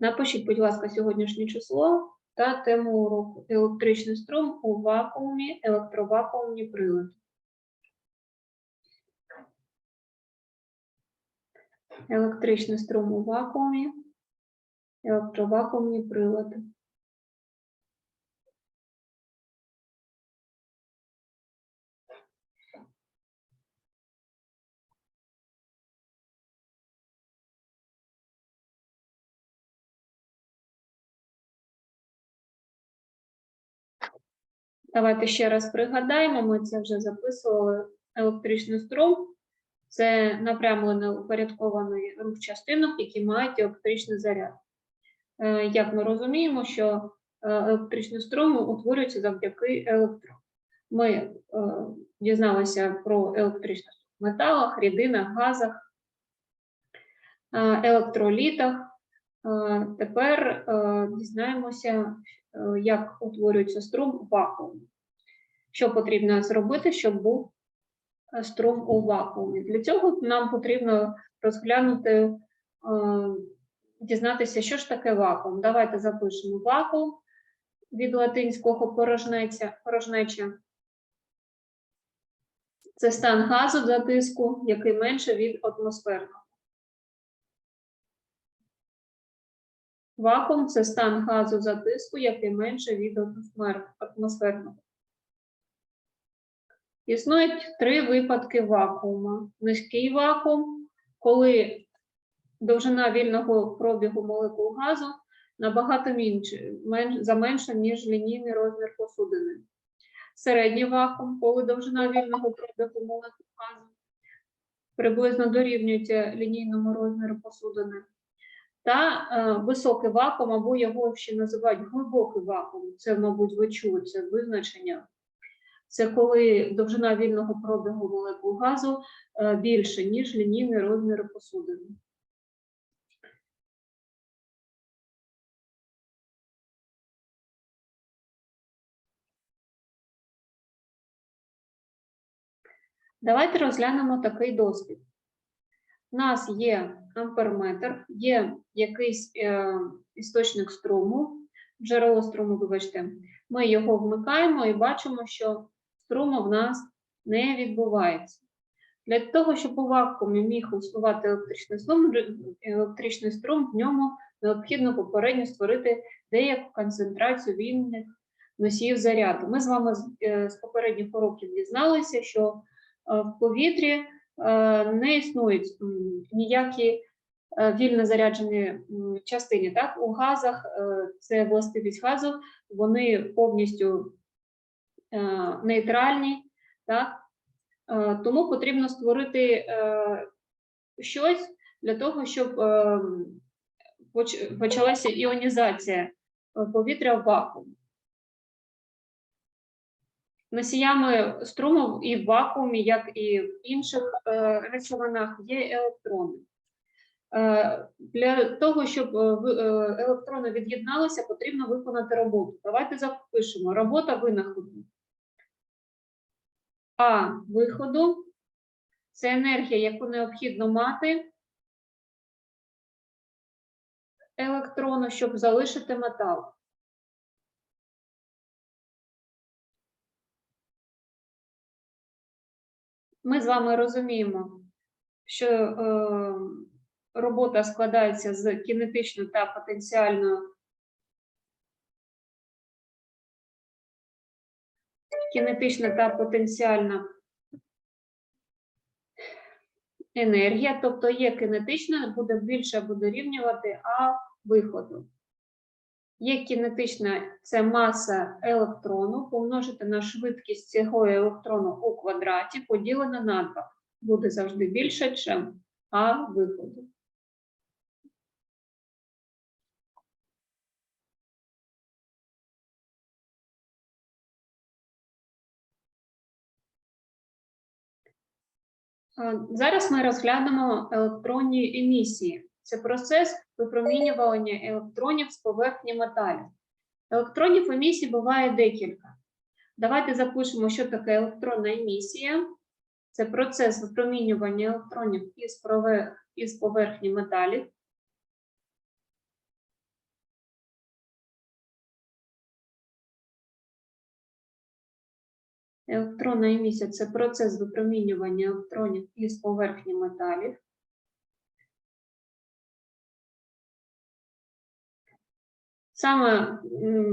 Напишіть, будь ласка, сьогоднішнє число та тему уроку електричний струм у вакуумі, електровакуумні прилади. Електричний струм у вакуумі, електровакуумні прилади. Давайте ще раз пригадаємо, ми це вже записували. Електричний струм це напрямлено упорядкований рух частинок, які мають електричний заряд. Е, Як ми розуміємо, що е, електричний струм утворюється завдяки електрону. Ми е, дізналися про електричний струм в металах, рідинах, газах, електролітах. Тепер дізнаємося, як утворюється струм в вакуумі. Що потрібно зробити, щоб був е, струм у вакуумі? Для цього нам потрібно розглянути, е, дізнатися, що ж таке вакуум. Давайте запишемо вакуум від латинського порожнеча. порожнеча. Це стан газу за тиску, який менше від атмосферного. Вакуум це стан газу за тиску, який менше від атмосферного. Існують три випадки вакуума. Низький вакуум, коли довжина вільного пробігу молекул газу набагато менше, мен- заменша, ніж лінійний розмір посудини. Середній вакуум, коли довжина вільного пробігу молекул газу приблизно дорівнюється лінійному розміру посудини та е, високий вакуум, або його ще називають глибокий вакуум. Це, мабуть, ви чули це визначення. Це коли довжина вільного пробігу молекул газу е, більше, ніж лінійний розмір посудини. Давайте розглянемо такий досвід. У нас є амперметр, є якийсь е, істочник струму, джерело струму, вибачте. Ми його вмикаємо і бачимо, що струму в нас не відбувається. Для того, щоб у вакуумі міг існувати електричний струм, електричний струм, в ньому необхідно попередньо створити деяку концентрацію вільних носіїв заряду. Ми з вами з, е, попередніх уроків дізналися, що е, в повітрі е, не існують ніякі вільно заряджені частини. Так? У газах це властивість газу, вони повністю нейтральні. Так? Е, Тому потрібно створити е, щось для того, щоб е, почалася іонізація е, повітря в вакуумі. Носіями струму і в вакуумі, як і в інших е, речовинах, є електрони. Е, Для того, щоб е, е, електрони від'єдналися, потрібно виконати роботу. Давайте запишемо. Робота винаходу. А виходу це енергія, яку необхідно мати електрону, щоб залишити метал. Ми з вами розуміємо, що е, робота складається з кінетичною та потенціальною кінетична та потенціальна енергія, тобто є кинетична, буде більше або дорівнювати А виходу. Є кінетична це маса електрону, помножити на швидкість цього електрону у квадраті, поділена на 2. Буде завжди більше, ніж А виходу. Зараз ми розглянемо електронні емісії. Це процес випромінювання електронів з поверхні металів. Електронів емісій буває декілька. Давайте запишемо, що таке електронна емісія. Це процес випромінювання електронів із, поверхні металів. Електронна емісія це процес випромінювання електронів із поверхні металів. Саме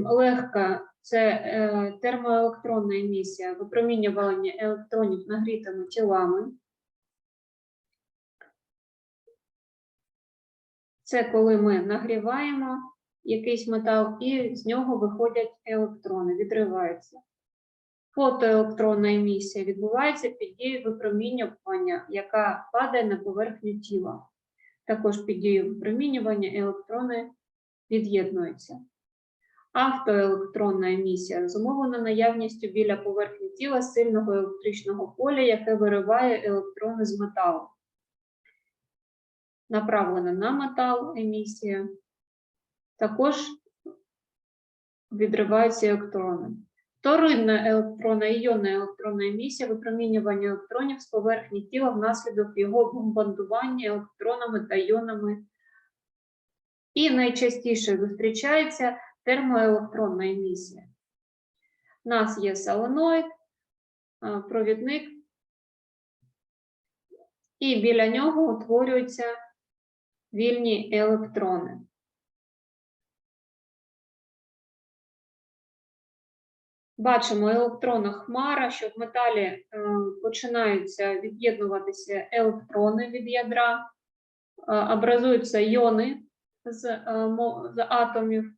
легка це е, термоелектронна емісія, випромінювання електронів нагрітими тілами. Це коли ми нагріваємо якийсь метал і з нього виходять електрони, відриваються. Фотоелектронна емісія відбувається під дією випромінювання, яка падає на поверхню тіла. Також під дією випромінювання електрони від'єднуються. Автоелектронна емісія зумовлена наявністю біля поверхні тіла сильного електричного поля, яке вириває електрони з металу. Направлена на метал емісія. Також відриваються електрони. Вторинна електронна і іонна електронна емісія випромінювання електронів з поверхні тіла внаслідок його бомбардування електронами та іонами. І найчастіше зустрічається термоелектронна емісія. У нас є соленоїд, провідник, і біля нього утворюються вільні електрони. Бачимо електронна хмара, що в металі е, починаються від'єднуватися електрони від ядра, е, образуються іони з, е, з атомів,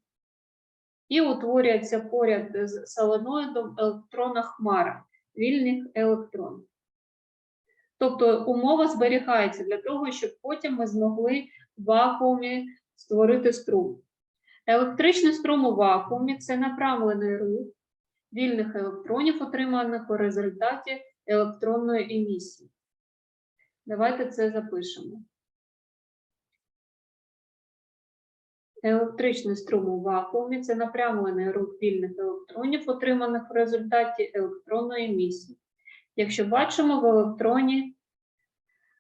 і утворюється поряд з соленоїдом електронна хмара вільних електронів. Тобто умова зберігається для того, щоб потім ми змогли в вакуумі створити струм. Електричний струм у вакуумі це направлений рух вільних електронів, отриманих у результаті електронної емісії. Давайте це запишемо. Електричний струм у вакуумі це напрямлений рух вільних електронів, отриманих в результаті електронної емісії. Якщо бачимо в електроні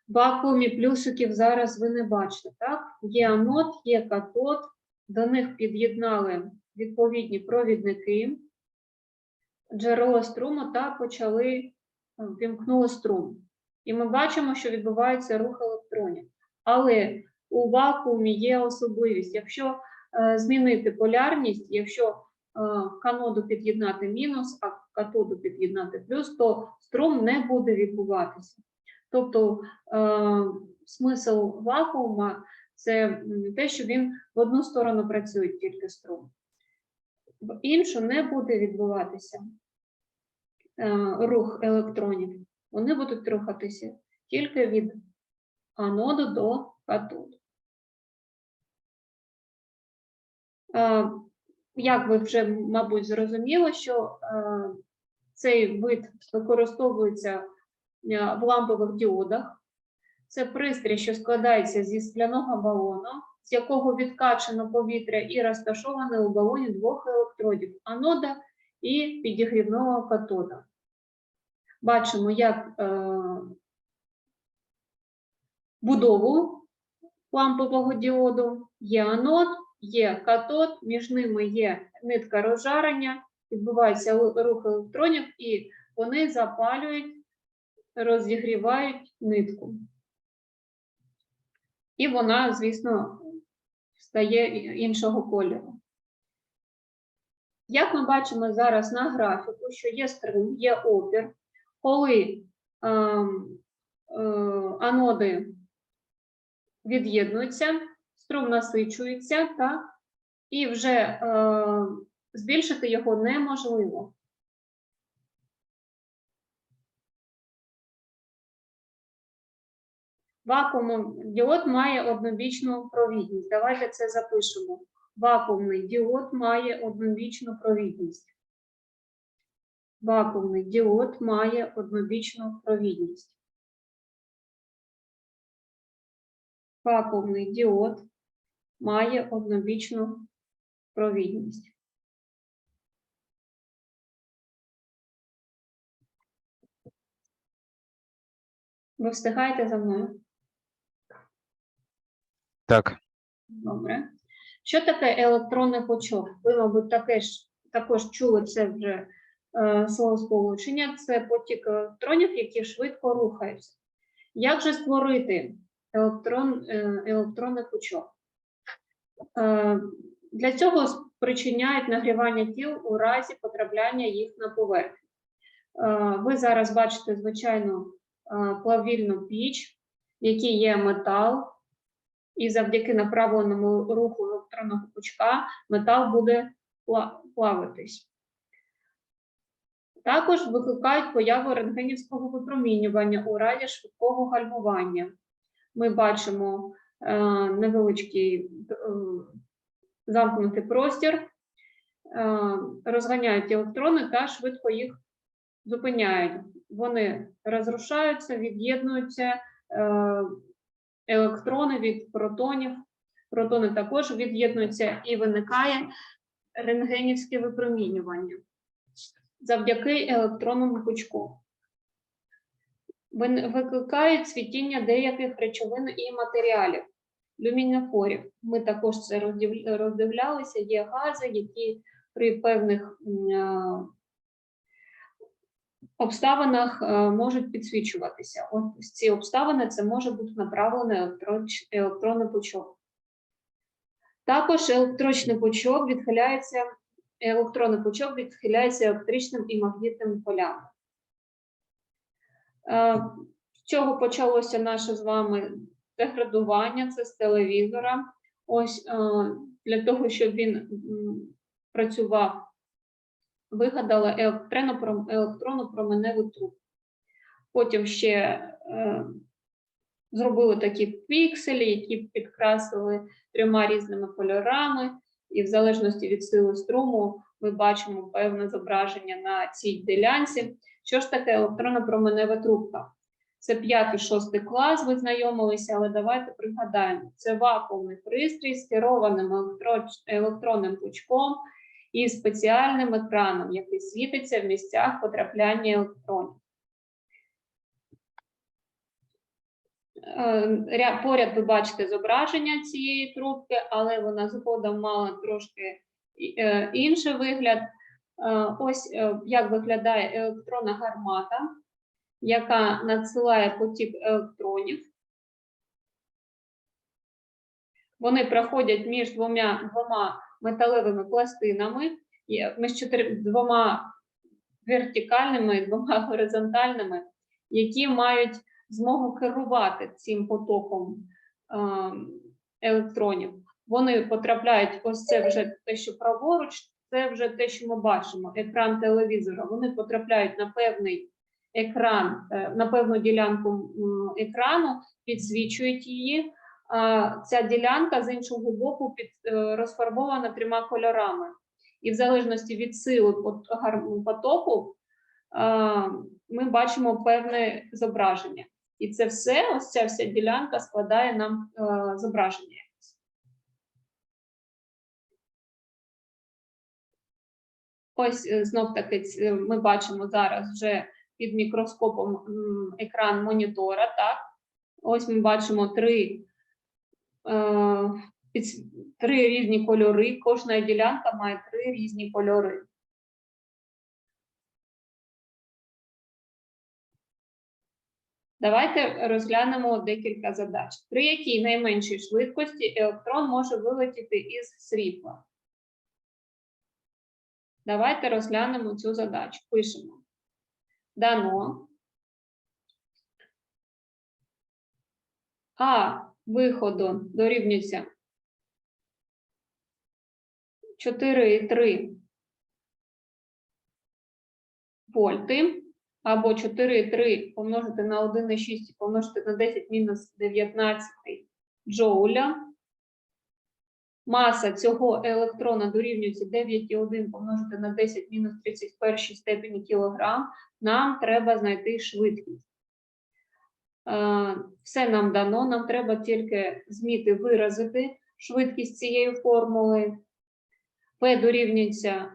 вакуумі плюсиків зараз ви не бачите, так? Є анод, є катод, до них під'єднали відповідні провідники, джерело струму та почали е, вімкнули струм. І ми бачимо, що відбувається рух електронів. Але у вакуумі є особливість. Якщо е, змінити полярність, якщо е, каноду під'єднати мінус, а катоду під'єднати плюс, то струм не буде відбуватися. Тобто смисл вакуума це те, що він в одну сторону працює тільки струм, іншу не буде відбуватися е, рух електронів. Вони будуть рухатися тільки від аноду до катоду. Е, Як ви вже, мабуть, зрозуміли, що е, цей вид використовується в лампових діодах. Це пристрій, що складається зі скляного балону, з якого відкачано повітря і розташований у балоні двох електродів анода і підігрівного катода. Бачимо, як е, будову лампового діоду є анод, є катод, між ними є нитка розжарення, відбувається рух електронів, і вони запалюють, розігрівають нитку. І вона, звісно, стає іншого кольору. Як ми бачимо зараз на графіку, що є струм, є опір, коли ем, е, аноди від'єднуються, струм насичується, так, і вже е, збільшити його неможливо. Вакуумний діод має однобічну провідність. Давайте це запишемо. Вакуумний діод має однобічну провідність. Вакуумний діод має однобічну провідність. Вакуумний діод має однобічну провідність. Ви встигаєте за мною? Так, Добре. Що таке електронний пучок? Ви, мабуть, таке ж, також чули це вже е, словосполучення це потік електронів, які швидко рухаються. Як же створити електрон, е, електронний пучок? Е, Для цього спричиняють нагрівання тіл у разі потрапляння їх на поверхню. Е, Ви зараз бачите звичайну е, плавільну піч, в якій є метал, і завдяки направленому руху електронного пучка метал буде плавитись. Також викликають появу рентгенівського випромінювання у разі швидкого гальмування. Ми бачимо е, невеличкий е, замкнутий простір, е, розганяють електрони та швидко їх зупиняють. Вони розрушаються, від'єднуються е, електрони від протонів. Протони також від'єднуються і виникає рентгенівське випромінювання завдяки електронному пучку. Вин- Викликають цвітіння деяких речовин і матеріалів, люмінофорів. Ми також це роздивлялися. Є гази, які при певних е, обставинах е, можуть підсвічуватися. Ось ці обставини це може бути направлений електроч- електронний пучок. Також електричний пучок відхиляється, електронний пучок відхиляється електричним і магнітним полями. Е, З чого почалося наше з вами деградування? Це з телевізора. Ось е, для того, щоб він працював, електронно- електронну променеву трубку. Потім ще е, зробили такі пікселі, які підкрасили трьома різними кольорами, і в залежності від сили струму ми бачимо певне зображення на цій ділянці. Що ж таке електронна променева трубка? Це 5-6 клас, ви знайомилися, але давайте пригадаємо. Це вакуумний пристрій з керованим електро- електронним пучком і спеціальним екраном, який світиться в місцях потрапляння електронів. Е, Поряд ви бачите зображення цієї трубки, але вона згодом мала трошки е, інший вигляд. Е, Ось як виглядає електронна гармата, яка надсилає потік електронів. Вони проходять між двома, двома металевими пластинами, і між чотири, двома вертикальними і двома горизонтальними, які мають змогу керувати цим потоком е, електронів. Вони потрапляють, ось це вже те, що праворуч, це вже те, що ми бачимо, екран телевізора. Вони потрапляють на певний екран, е, на певну ділянку екрану, підсвічують її. Ця ділянка з іншого боку під, е, розфарбована трьома кольорами. І в залежності від сили пот- потоку ми бачимо певне зображення. І це все, ось ця вся ділянка складає нам е, зображення. Ось е, знов таки ми бачимо зараз вже під мікроскопом екран монітора. Так, ось ми бачимо три, три різні кольори. Кожна ділянка має три різні кольори. Давайте розглянемо декілька задач. При якій найменшій швидкості електрон може вилетіти із світла? Давайте розглянемо цю задачу. Пишемо. Дано. А виходу дорівнюється 4,3 вольти або 4,3 помножити на 1,6 помножити на 10 мінус 19 джоуля. Маса цього електрона дорівнюється 9,1 помножити на 10 мінус 31 степені кілограм. Нам треба знайти швидкість. Е, Все нам дано, нам треба тільки зміти виразити швидкість цієї формули. P дорівнюється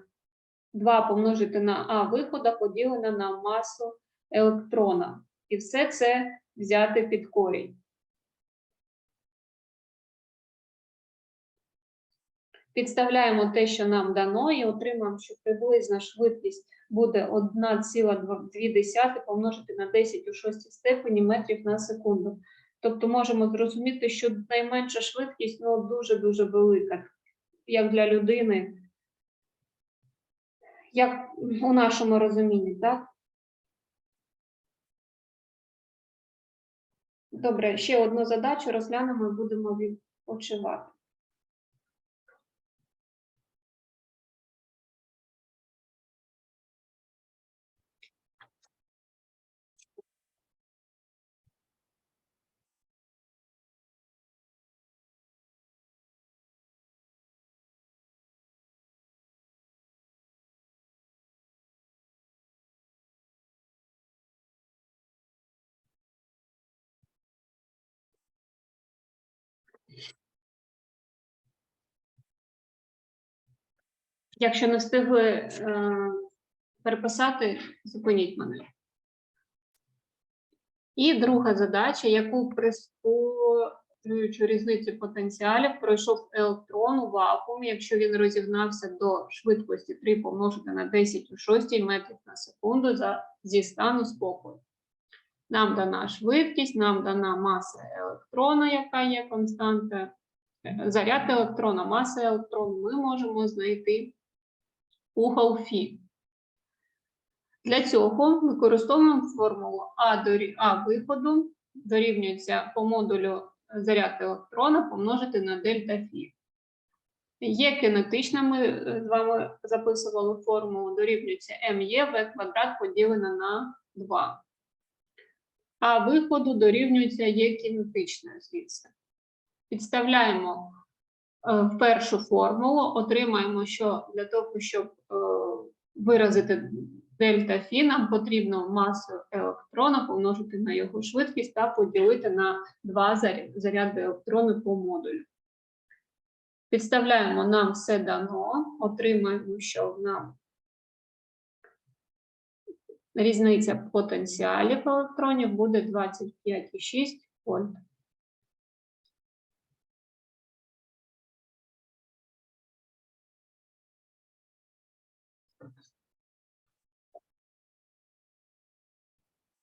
2 помножити на А виходу поділено на масу електрона. І все це взяти під корінь. Підставляємо те, що нам дано, і отримаємо, що приблизна швидкість буде 1,2 помножити на 10 у шостій степені метрів на секунду. Тобто можемо зрозуміти, що найменша швидкість ну, дуже-дуже велика, як для людини, як у нашому розумінні, так? Добре, ще одну задачу розглянемо і будемо відпочивати. Якщо не встигли е, переписати, зупиніть мене. І друга задача, яку прискорюючу різницю потенціалів пройшов електрон у вакуумі, якщо він розігнався до швидкості 3 помножити на 10 у 6 метрів на секунду за, зі стану спокою. Нам дана швидкість, нам дана маса електрона, яка є константа, е, заряд електрона, маса електрону ми можемо знайти угол Фі. Для цього використовуємо формулу А, дорі... А виходу дорівнюється по модулю заряд електрона помножити на дельта Фі. Є кинетична, ми з вами записували формулу, дорівнюється МЄ В квадрат поділене на 2. А виходу дорівнюється Є кінетичною звідси. Підставляємо в першу формулу, отримаємо, що для того, щоб е, виразити дельта Фі, нам потрібно масу електрона помножити на його швидкість та поділити на два заряди електрони по модулю. Підставляємо нам все дано, отримаємо, що нам різниця потенціалів електронів буде 25,6 вольт.